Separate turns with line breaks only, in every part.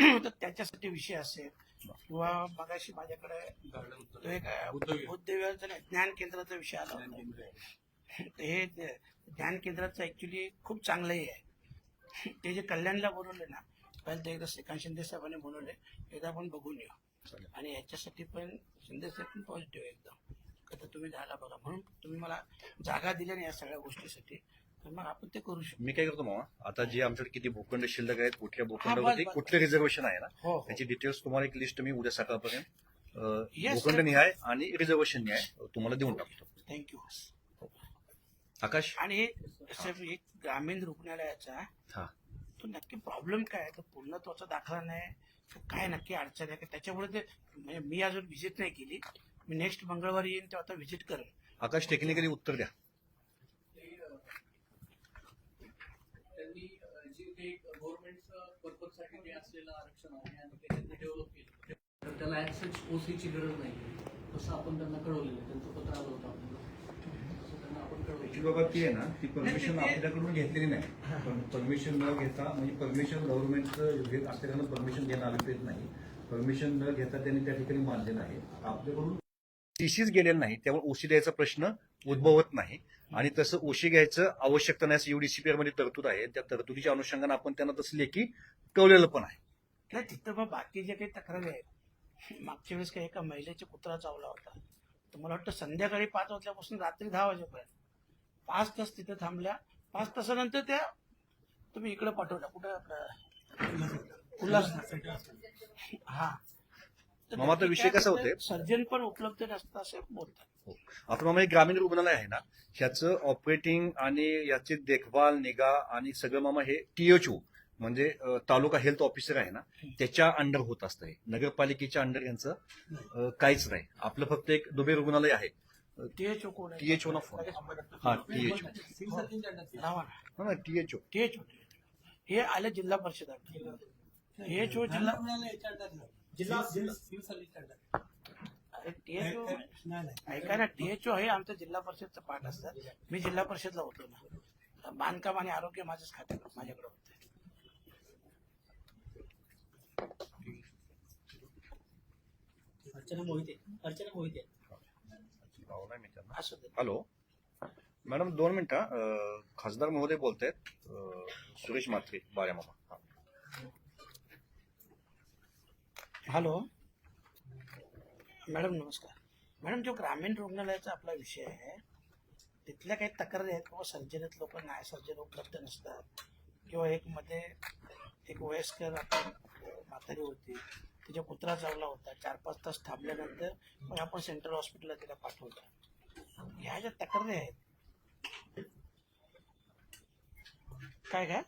तर त्याच्यासाठी विषय असेल. किंवा मगाशी माझ्याकडे तो एक नाही, ज्ञान केंद्राचा विषय आला हे जे ध्यान केंद्राचं ऍक्च्युली खूप चांगलंही आहे. ते जे कल्याणला बोलवले ना पहिले ते एकदा श्रीकांत शिंदे साहेबांनी बोलवले एकदा आपण बघून येऊ. आणि याच्यासाठी पण शिंदे साहेब पण पॉझिटिव्ह एकदम. आता तुम्ही झाला बघा. म्हणून तुम्ही मला जागा दिल्या ना या सगळ्या गोष्टीसाठी. तर मग आपण ते करू शकतो.
मी काय करतो मामा आता जे आमच्याकडे किती भूखंड शिल्लक आहेत कुठल्या भूखंडावरती
बस.
कुठलं रिझर्वेशन आहे ना
हो हो.
त्याची डिटेल्स तुम्हाला एक लिस्ट मी उद्या सकाळपर्यंत अं,
Yes,
भूखंड. निहाय आणि रिझर्वेशन निहाय तुम्हाला देऊन टाकतो.
Thank you
Akash?
आणि साहेब, एक ग्रामीण रुग्णालयाचा
हा.
तो नक्की प्रॉब्लेम काय आहे? तो पूर्णत्वाचा दाखला नाही. काय नक्की अडचण आहे? का त्याच्यामुळे ते म्हणजे मी अजून व्हिजिट नाही केली. मी नेक्स्ट मंगळवारी येईन तेव्हा आता व्हिजिट करेन.
आकाश टेक्निकली उत्तर द्या
त्यांनी अ, जे ते गव्हर्नमेंटचं पर्पजसाठी जे असलेलं आरक्षण आहे आणि ते त्यांनी डेव्हलप केलं. तर त्याला ओसीची गरज नाही तसं आपण त्यांना कळवलेलं आहे. त्यांचं पत्र आलं होतं आपल्याला. तसं त्यांना आपण कळवलं
बाबा ती आहे ना ती परमिशन आपल्याकडून घेतलेली नाही. पण परमिशन न घेता म्हणजे परमिशन गव्हर्नमेंटचं घेत असल्यानं परमिशन घेणं अभिप्रेत नाही. परमिशन न घेता त्यांनी त्या ठिकाणी मानलेलं आहे आपल्याकडून
टीसीच गेलेलं नाही त्यामुळे ओशी द्यायचा प्रश्न उद्भवत नाही. आणि तसं ओशी घ्यायचं आवश्यकता नाही असं युडीसीपीआरमध्ये तरतूद आहे. त्या तरतुदीच्या अनुषंगाने आपण त्यांना तसं लेखी कळलेलं पण आहे.
नाही तिथं मग बाकी जे काही तक्रारी आहेत मागच्या वेळेस काही एका महिलेचा कुत्रा चावला होता. तर मला वाटतं संध्याकाळी पाच वाजल्यापासून रात्री दहा वाजेपर्यंत. पाच तास तिथे थांबल्या. पाच तासानंतर त्या तुम्ही इकडे पाठवल्या कुठे आपलं? उल्हासनगर हा.
मामा, आता विषय कसा
होतंय,
होतोय?
सर्जन पण उपलब्ध नसतं असं बोलतात.
आता मामा हे ग्रामीण रुग्णालय आहे ना ह्याचं ऑपरेटिंग आणि याची देखभाल निगा आणि सगळं मामा हे टीएचओ म्हणजे तालुका हेल्थ ऑफिसर आहे ना त्याच्या अंडर होत असतं हे. नगरपालिकेच्या अंडर यांचं काहीच नाही. आपलं फक्त एक दुबे रुग्णालय आहे.
टीएचओ कोण आहे?
THO ना फोन. हा टीएचओ
नावा ना
हा टीएचओ
टीएचओ हे आले जिल्हा परिषद टीएचओ जिल्हा
जिल्हा
अरे टीएचओ ऐका ना टीएचओ हे आमचं जिल्हा परिषदचं पाठ असतं. मी जिल्हा परिषदला होतो ना. बांधकाम आणि आरोग्य माझंच खात्यात माझ्याकडे होतं.
अर्चना मोहिते अर्चना मोहिते.
असं.
हॅलो. मॅडम दोन मिनिटं खासदार महोदय बोलत आहेत सुरेश म्हात्रे बाळ्या मामा हा.
हॅलो. मॅडम नमस्कार. मॅडम जो ग्रामीण रुग्णालयाचा आपला विषय आहे तिथल्या काही तक्रारी आहेत किंवा सर्जरीत लोक नाही सर्जन उपलब्ध नसतात किंवा एक मध्ये एक वयस्कर आपण म्हातारी होती तिच्या कुत्रा चावला होता चार पाच तास थांबल्यानंतर मग आपण सेंट्रल हॉस्पिटलला तिला पाठवलं. ह्या ज्या तक्रारी आहेत काय काय?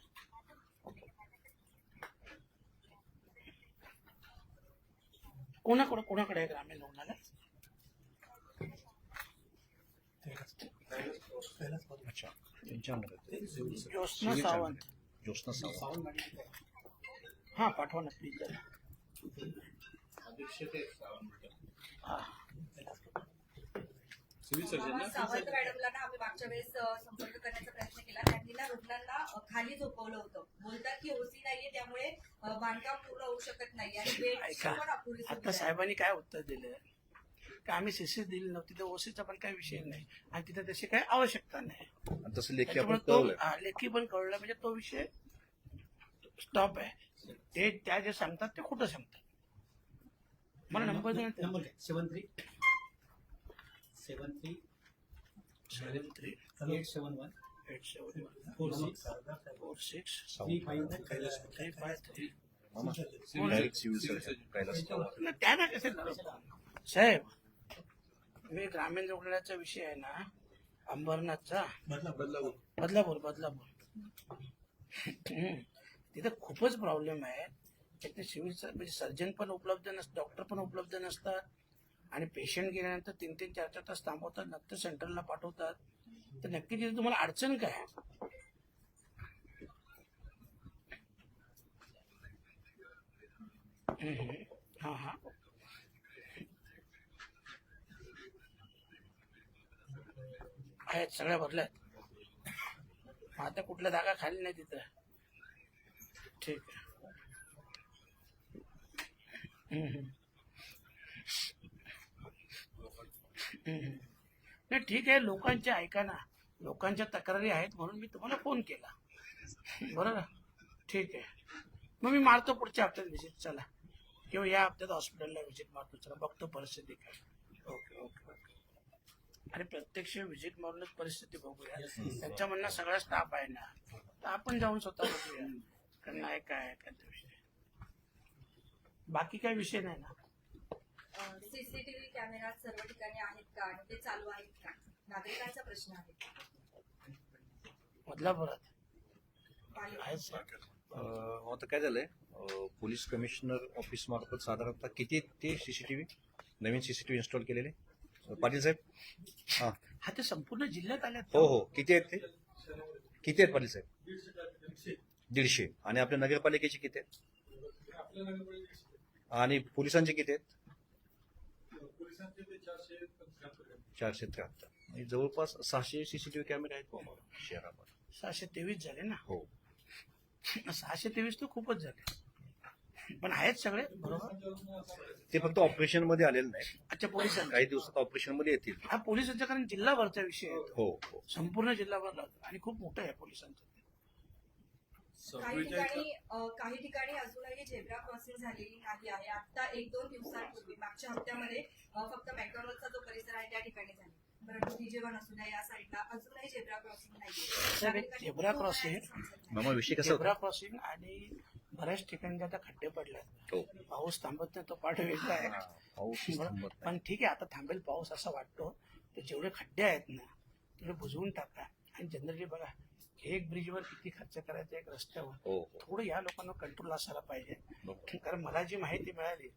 कोणाकडे कोणाकडे आहे ग्रामीण रुग्णालय ज्योत्स्ना सावंत
ज्योत्स्ना सावंत
हा पाठवा ना प्लीज हा
सावंत मॅडमला ना आम्ही मागच्या वेळेस संपर्क करण्याचा प्रयत्न केला. त्यांनी ना रुग्णांना खाली झोपवलं होतं. बोलतात की ओसी नाहीये त्यामुळे बांधकाम पूर्ण होऊ शकत नाही आणि
आता. साहेबांनी काय उत्तर दिलं? की आम्ही सीसी दिली नव्हती? तर ओसीचा पण काही विषय नाही. आणि तिथे तशी काही आवश्यकता नाही.
तसं लेखी
हा, लेखी पण कळलं म्हणजे तो विषय स्टॉप आहे. ते त्या जे सांगतात ते कुठं सांगतात. मला नंबर द्या. ना
number seven three seven three.
Seven three.
Eight seven one.
Eight seven
four six.
Four six.
Three five
three five three.
मामा, direct civil surgeon Kailas. Pawar.
नाही, त्या नाही कसे साहेब मी ग्रामीण रुग्णालयाचा विषय आहे ना अंबरनाथचा. बदलापूर बदलापूर. हम्म. तिथे खूपच प्रॉब्लेम आहे. तर सिव्हिल सर्जन म्हणजे सर्जन पण उपलब्ध नस डॉक्टर पण उपलब्ध नसतात. आणि पेशंट गेल्यानंतर तीन तीन चार चार तास थांबवतात नंतर सेंटरला पाठवतात. तर नक्की तिथे तुम्हाला अडचण काय आहे? हां हा हा. आहेत सगळ्या भरल्यात आता कुठल्या जागा खाली नाही तिथं. ठीक आहे. नाही ठीक आहे लोकांचे ऐका ना. लोकांच्या तक्रारी आहेत म्हणून मी तुम्हाला फोन केला. बरोबर? ठीक आहे. मग मी मारतो पुढच्या हप्त्यात व्हिजिट चला. किंवा या हप्त्यात हॉस्पिटलला व्हिजिट मारतो. चला बघतो परिस्थिती काय. Okay okay okay. अरे प्रत्यक्ष व्हिजिट मारूनच परिस्थिती बघूया. त्यांच्या म्हणणं सगळा स्टाफ आहे ना. तर आपण जाऊन स्वतः बघूया. कारण नाही काय काय विषय. बाकी काही विषय नाही ना.
सीसीटीव्ही कॅमेरा सर्व ठिकाणी आहेत का? आणि ते चालू आहेत का? नागरिकांचा प्रश्न आहे.
बदलापुरात
आता काय झालंय? पोलीस कमिशनर ऑफिस मार्फत साधारणतः किती आहेत ते सीसीटीव्ही? नवीन सीसीटीव्ही इन्स्टॉल केलेले? पाटील साहेब? हा.
हा ते संपूर्ण जिल्ह्यात आले
हो हो. किती आहेत ते? किती आहेत पाटील साहेब? दीडशे. आणि आपल्या नगरपालिकेचे किती आहेत? आणि पोलिसांचे किती आहेत? चारशे त्र्याहत्तर. म्हणजे जवळपास सहाशे सीसीटीव्ही कॅमेरे आहेत शहरामध्ये.
सहाशे तेवीस झाले ना?
हो.
सहाशे तेवीस तर खूपच झाले. पण आहेत सगळे बरोबर?
ते फक्त ऑपरेशनमध्ये आलेले नाही
अच्छा पोलिसांचे
काही दिवसात ऑपरेशनमध्ये येतील.
हा पोलिसांचा कारण जिल्हाभरचा विषय आहे. तो.
हो हो.
संपूर्ण जिल्हाभर आणि खूप मोठं आहे पोलिसांचं.
काही ठिकाणी काही ठिकाणी अजूनही झेब्रा क्रॉसिंग झालेली नाही आहे. आता एक दोन दिवसांपूर्वी मागच्या हप्त्यामध्ये फक्त मॅकडॉनल्डचा जो परिसर आहे त्या ठिकाणी झाली. परंतु असू द्या या साईडला अजूनही झेब्रा क्रॉसिंग नाही
झेब्रा क्रॉसिंग आणि बऱ्याच ठिकाणी आता खड्डे पडल्यात.
हो.
पाऊस थांबत नाही तो पाठ वेगळा आहे. पण ठीक आहे आता थांबेल पाऊस असा वाटतो. तर जेवढे खड्डे आहेत ना तेवढे बुजवून टाका. आणि जनरली बघा एक ब्रिजवर किती खर्च करायचा एक रस्त्यावर
हो हो.
थोडं या लोकांना कंट्रोल असायला पाहिजे. कारण मला जी माहिती मिळाली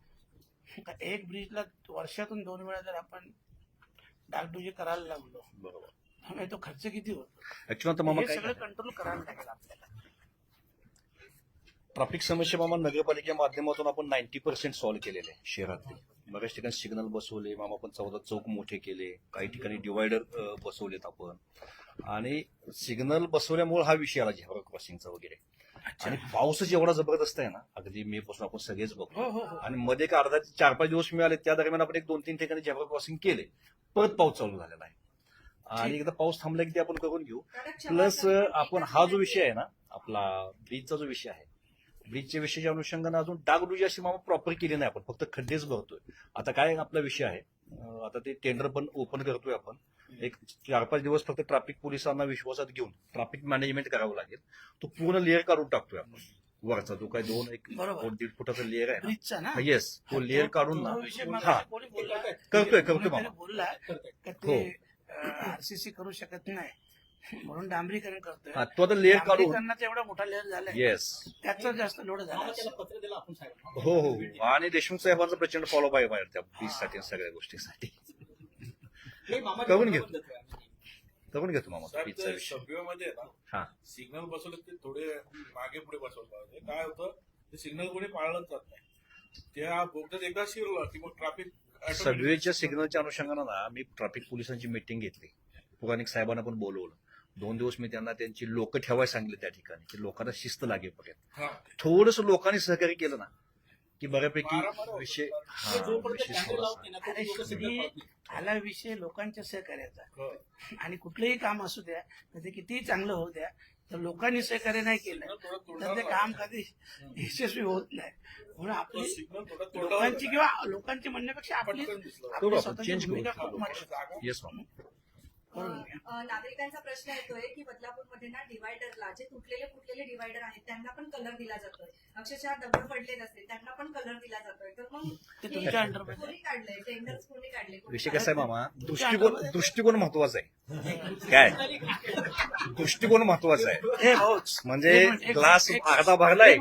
का एक ब्रिजला वर्षातून दोन वेळा जर आपण डागडुजी करायला लागलो
बरोबर.
त्यामुळे तो खर्च किती होतो?
ऍक्च्युअली आता मामा
हे
काय
सगळं कंट्रोल करायला लागेल आपल्याला.
ट्रॅफिक समस्या मामा नगरपालिकेच्या माध्यमातून आपण नाईन्टी पर्सेंट सॉल्व्ह केलेले आहे शहरातले. बऱ्याच ठिकाणी सिग्नल बसवले मामा आपण चौदा चौक मोठे केले. काही ठिकाणी डिवायडर बसवलेत आपण. आणि सिग्नल बसवल्यामुळे हा विषय आला झेब्रा क्रॉसिंगचा वगैरे. आणि पाऊसच एवढा जबरदस्त आहे ना अगदी मे पासून आपण सगळेच
हो
बघतो.
हो हो
आणि मध्ये एक अर्धा ते चार पाच दिवस मिळाले त्या दरम्यान आपण एक दोन तीन ठिकाणी झेब्रा क्रॉसिंग केले. परत पाऊस चालू झालेला आहे. आणि एकदा पाऊस थांबला की ते आपण करून घेऊ. प्लस आपण हा जो विषय आहे ना आपला ब्रिजचा जो विषय आहे ब्रिजच्या विषयाच्या अनुषंगाने अजून डागडुजी अशी मामा प्रॉपर केली नाही आपण फक्त खड्डेच भरतोय. आता काय आपला विषय आहे आता ते टेंडर पण ओपन करतोय आपण. एक चार पाच दिवस फक्त ट्रॅफिक पोलिसांना विश्वासात घेऊन ट्रॅफिक मॅनेजमेंट करावं लागेल. तो पूर्ण लेअर काढून टाकतोय आपण. वरचा जो काय दोन एक
बरोबर.
दीड फुटाचा लेअर आहे
ब्रिजचा ना?
ना येस तो लेअर काढून ना.
तो विषय
हा.
मगाशी कोणी बोलला?
करतोय करतोय
कोणीतरी
मामा.
बोलला का
हो.
ते आरसीसी करू शकत नाही? म्हणून डांबरीकरण करतोय.
हा तो आता लेअर काढून
डांबरीकरणाचा एवढा मोठा लेअर झालाय.
येस
त्याचा जास्त लोड झाला
मामा
असेल.
त्याला पत्र दिलं आपण साहेब.
हो हो. आणि देशमुख साहेबांचा प्रचंड फॉलो आहे बाहेर त्या ब्रिजसाठी आणि सगळ्या गोष्टीसाठी. करून
पत्र
घेतो. करून घेतो मामा
ते
विषय.
ना
हा.
सिग्नल बसवले ते थोडे मागे पुढे बसवतात पाहिजे. काय होतं? ते सिग्नल कोणी पाळलंच जात नाही. त्या बोगद्यात एकदा शिरलं की मग ट्रॅफिक
सगळेच्या सिग्नलच्या अनुषंगानं ना मी ट्रॅफिक पोलिसांची मिटिंग घेतली. पुराणिक साहेबांना पण बोलवलं. दोन दिवस मी त्यांना त्यांची लोक ठेवायला सांगितले त्या ठिकाणी की लोकांना शिस्त लागेपर्यंत. थोडस लोकांनी सहकार्य केलं ना की बऱ्यापैकी विषय. हा
अरे शेवटी. आला विषय लोकांच्या सहकार्याचा
हो.
आणि कुठलंही काम असू द्या तर ते कितीही चांगलं होऊ द्या तर लोकांनी सहकार्य नाही केलं तर ते काम कधी यशस्वी होत नाही म्हणून आपली लोकांची किंवा लोकांची म्हणण्यापेक्षा आपली. आपली स्वतःची. भूमिका खूप महत्त्वाची
नागरिकांचा प्रश्न येतोय की बदलापूरमध्ये ना डिवायडरला जे तुटलेले फुटलेले डिवायडर आहेत त्यांना पण कलर दिला जातोय. अक्षरशः दगड पडलेले असतील त्यांना पण कलर दिला जातोय. तर मग
ते
हे
तुमच्या अंडरमध्ये
कोणी काढलंय? टेंडर्स कोणी काढले?
विषय? कसा आहे मामा? दृष्टिकोन दृष्टिकोन महत्त्वाचा आहे. काय? दृष्टिकोन महत्त्वाचा आहे.
हे.
म्हणजे ग्लास अर्धा भरलाय.